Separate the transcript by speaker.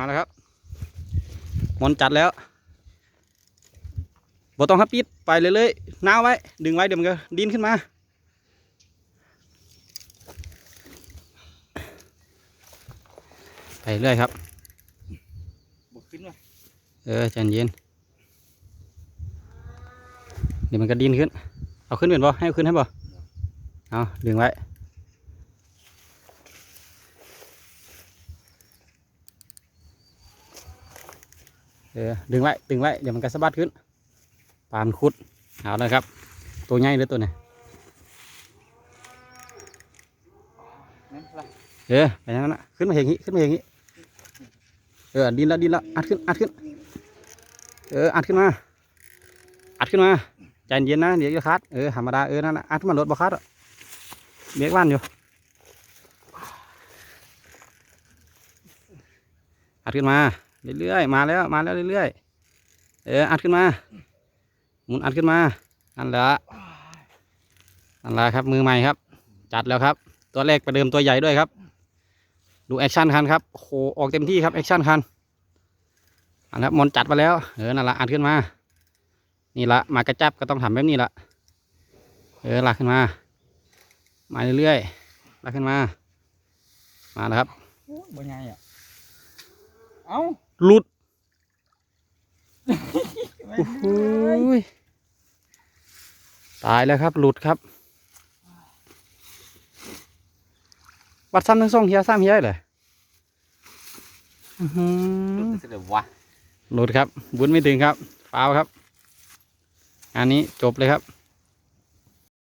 Speaker 1: มาแล้วครับมอนจัดแล้วบ่ต้องฮับปิดไปเรื่อยๆน้าวไว้ ดึงไว้เดี๋ยวมันก็ดิ้นขึ้นมาไปเรื่อยครับ
Speaker 2: บกขึ้นว่ะ
Speaker 1: เออใจเย็น เดี๋ยวมันก็ดิ้นขึ้น เอาขึ้นเป็นบ่ให้เอาขึ้นให้บ่เอาดึงไว้ เออดึงไว้ดึงไว้เดี๋ยวมันก็สะบัดขึ้นปานคุดเอาเลยครับ ตัวใหญ่หรือตัวไหน
Speaker 2: นั่นล่ะ
Speaker 1: เออไปอย่างนั้นนะขึ้นมาอย่างนี้ขึ้นมาอย่างนี้เออดินล้วดิ้นล้วอัดขึ้นอัดขึ้น เอออัดขึ้นมาอัดขึ้นมาใจเย็นนะเดี๋ยวจะคัดเออธรรมดาเออนั่นนะอัดขึ้นมารถบ่คัดเบรกวันอยู่อัดขึ้นมา เรื่อยๆมาแล้วมาแล้วเรื่อยๆเอออัดขึ้นมาหมุนอัดขึ้นมานั่นละนั่นละครับมือใหม่ครับ จัดแล้วครับ ตัวแรกประเดิมตัวใหญ่ด้วยครับ ดูแอคชั่นคันครับโหออกเต็มที่ครับแอคชั่นคันอันนั้นมอนจัดมาแล้วเออนั่นละอัดขึ้นมา นี่ละมากระจับก็ต้องทำแบบนี้ละเออลากขึ้นมา มาเรื่อยๆลากขึ้นมา มาแล้วครับ
Speaker 2: โอ้ยบ่ไงอะ เอ้า
Speaker 1: ลุด
Speaker 2: ไม่
Speaker 1: โอ้โห
Speaker 2: เลย
Speaker 1: ยตายแล้วครับ หลุดครับ วัดซ้ำทั้งสองเฮียซ้ำเฮียเลยอื้อหือ
Speaker 2: เสือวะ
Speaker 1: หลุดครับ บุญไม่ถึงครับฟาวครับ อันนี้จบเลยครับ